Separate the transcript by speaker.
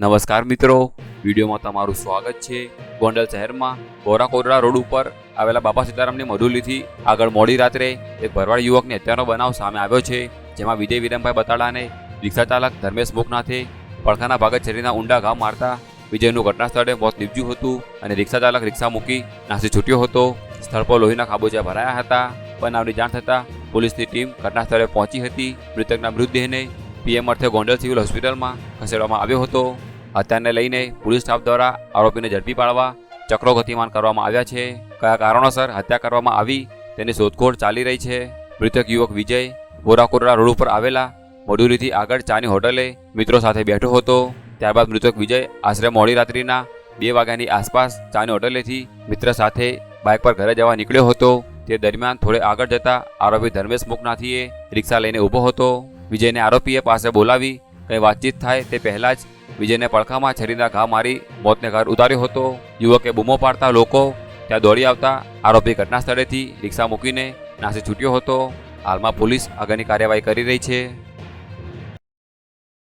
Speaker 1: નમસ્કાર મિત્રો. વિડીયોમાં તમારું સ્વાગત છે. ગોંડલ શહેરમાં ગોરા કોરડા રોડ ઉપર આવેલા બાપા સીતારામની મધુલીથી આગળ મોડી રાત્રે એક ભરવાડ યુવકની હત્યાનો બનાવ સામે આવ્યો છે, જેમાં વિજય વિરમભાઈ બતાડાને રિક્ષા ચાલક ધર્મેશ મુખનાથે પડખાના ભાગે શરીરના ઊંડા ઘા મારતા વિજયનું ઘટના સ્થળે મોત નીપજ્યું હતું અને રિક્ષા ચાલક રિક્ષા મૂકી નાસી છૂટ્યો હતો. સ્થળ પર લોહીના ખાબોચિયા ભરાયા હતા. બનાવની જાણ થતાં પોલીસની ટીમ ઘટના સ્થળે પહોંચી હતી. મૃતકના મૃતદેહને પીએમ અર્થે ગોંડલ સિવિલ હોસ્પિટલમાં ખસેડવામાં આવ્યો હતો. હત્યાને લઈને પોલીસ સ્ટાફ દ્વારા આરોપીને ઝડપી પાડવા, ચક્રો ગતિમાન કરવામાં આવ્યા છે. કયા કારણોસર હત્યા કરવામાં આવી, તેની શોધખોળ ચાલી રહી છે. મૃતક યુવક વિજય બોરાકોરડા રોડ ઉપર આવેલા મોડુરીથી આગળ ચાની હોટલે મિત્રો સાથે બેઠો હતો. ત્યારબાદ મૃતક વિજય આશરે મોડી રાત્રિના બે વાગ્યાની આસપાસ ચાની હોટલેથી મિત્ર સાથે બાઇક પર ઘરે જવા નીકળ્યો હતો. તે દરમિયાન થોડે આગળ જતા આરોપી ધર્મેશ મુખનાથીએ રિક્ષા લઈને ઊભો હતો. વિજયને આરોપીએ પાસે બોલાવી કંઈ વાતચીત થાય તે પહેલાં જ વિજયને પડખામાં છરીના ઘા મારી મોતને ઘર ઉતાર્યો હતો. યુવકે બૂમો પાડતા લોકો ત્યાં દોડી આવતા આરોપી ઘટના સ્થળેથી રિક્ષા મૂકીને નાસી છૂટ્યો હતો. હાલમાં પોલીસ આગળની કાર્યવાહી કરી રહી છે.